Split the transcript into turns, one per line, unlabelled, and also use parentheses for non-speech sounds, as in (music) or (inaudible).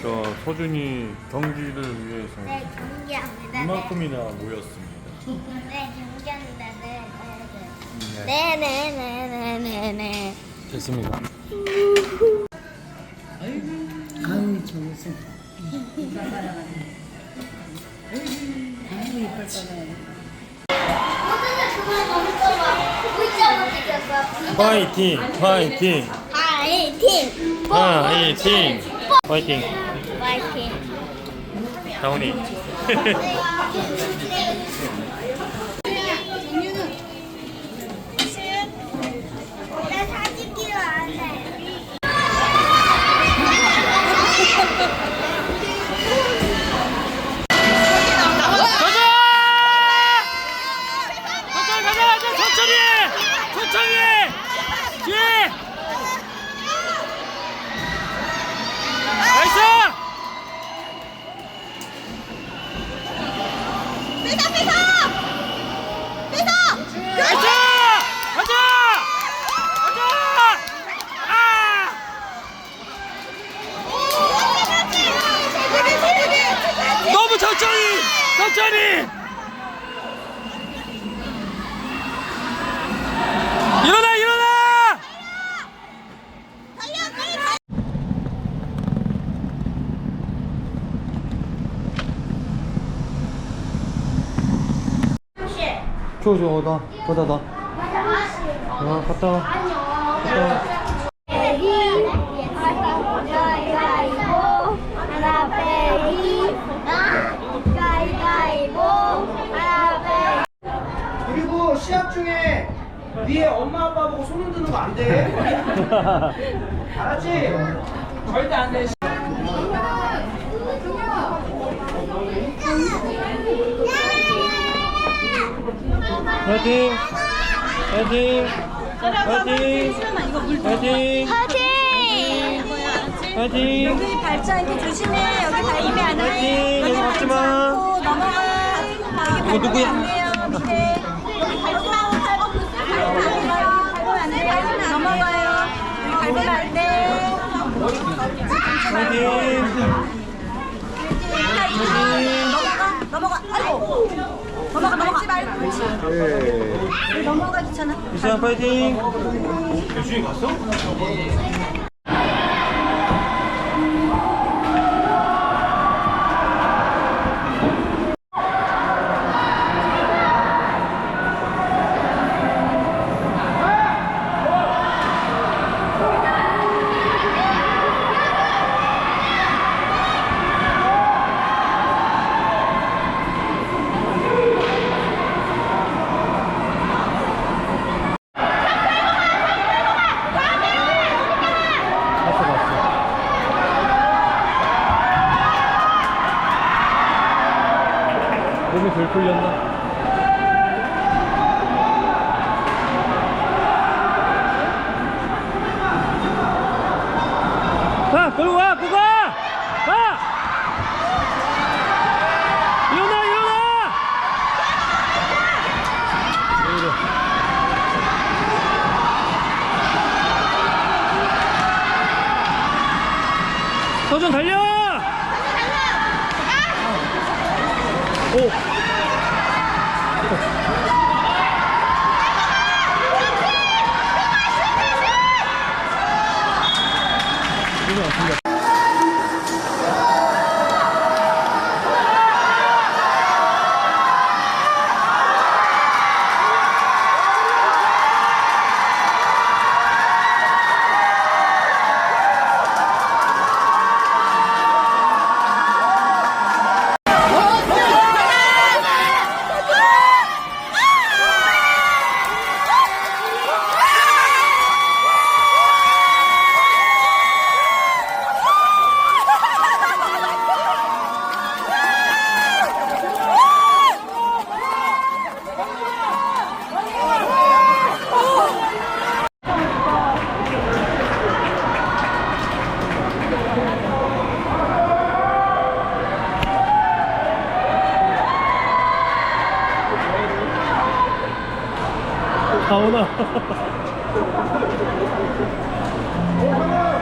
저 소준이 경기를 위해서
네, 경기합니다.
이만큼이나 모였습니다.
네, 경기합니다. 네,
네.
네, 네, 네, 네, 네, 네.
됐습니다.
아유 좋으세요. 아유 이빨
찍혔어.
파이팅! 파이팅!
파이팅!
파이팅! 파이팅!
파이팅!
다운이. 천천히! 일어나 일어나! 줘, 줘, 나, 거다, 나. 어, 갔다 와. 갔다 와.
가위바위보 하나 빼기 가위바위보 하나 빼기
그리고 시합 중에 위에 엄마 아빠 보고 손 흔드는 거 안 돼. (laughs) 알았지? 절대 안 돼.
파이팅! 파이팅! 파이팅! 파이팅!
파이팅!
여기 밟지 않게 조심해. 여기 밟으면 안 돼.
여기 밟지.
않고 넘어가.
이거 누구야?
밟으면 안 돼요. 밑에. 여기 밟지 마. 밟으면 안 돼. 밟으면 안 돼. 넘어가요. 여기 밟으면 안 돼.
파이팅!
넘어가. 넘어가. 아이고. 넘어가. 그렇지. 넘어가 귀찮아.
이시안 파이팅! 봤어 몸이 덜 풀렸나? 가! 끌고 와! 끌고 와! 가! 서준 달려! 오! 이거 맞습니다. 다오나 (laughs)